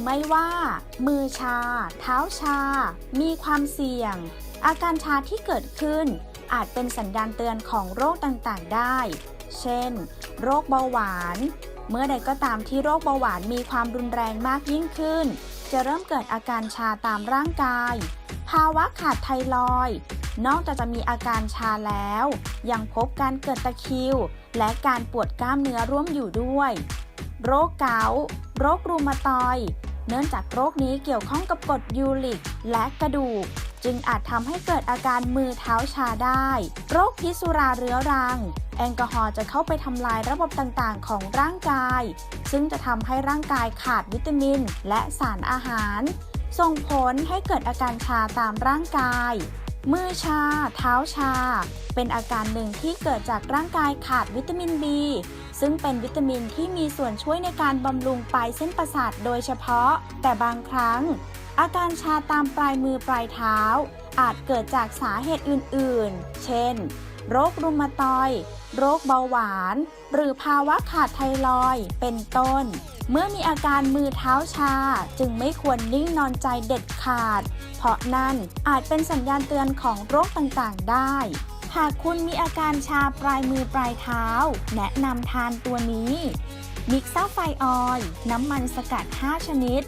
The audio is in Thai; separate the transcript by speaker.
Speaker 1: รือไม่ว่า มือชา เท้าชา มีความเสี่ยง อาการชาที่เกิดขึ้น อาจเป็นสัญญาณเตือนของโรคต่างๆ ได้ เช่น โรคเบาหวาน เมื่อใดก็ตามที่โรคเบาหวานมีความรุนแรงมากยิ่งขึ้น จะเริ่มเกิดอาการชาตามร่างกาย ภาวะขาดไทรอยนอกจากจะมีอาการชาแล้ว ยังพบการเกิดตะคริว และการปวดกล้ามเนื้อร่วมอยู่ด้วย โรคเกาต์โรครูมาตอย เนื่องจากโรคนี้เกี่ยวข้องกับกรดยูริกและกระดูก จึงอาจทำให้เกิดอาการมือเท้าชาได้ โรคพิษสุราเรื้อรัง แอลกอฮอล์จะเข้าไปทำลายระบบต่างๆ ของร่างกาย ซึ่งจะทำให้ร่างกายขาดวิตามิน และสารอาหาร ส่งผลให้เกิดอาการชาตามร่างกาย มือชา เท้าชา เป็นอาการหนึ่งที่เกิดจากร่างกายขาดวิตามิน B ซึ่งเป็นวิตามินที่มีส่วนช่วยในการบำรุงปลายเส้นประสาทโดยเฉพาะ แต่บางครั้ง อาการชาตามปลายมือปลายเท้า อาจเกิดจากสาเหตุอื่น ๆ เช่น โรครุมาตอย โรคเบาหวาน หรือภาวะขาดไทรอยด์เป็นต้น เมื่อมีอาการมือเท้าชา จึงไม่ควรนิ่งนอนใจเด็ดขาด เพราะนั่นอาจเป็นสัญญาณเตือนของโรคต่างๆ ได้ หากคุณมีอาการชาปลายมือปลายเท้า แนะนำทานตัวนี้มิกซ่าไฟออยล์น้ำมันสกัด 5 ชนิด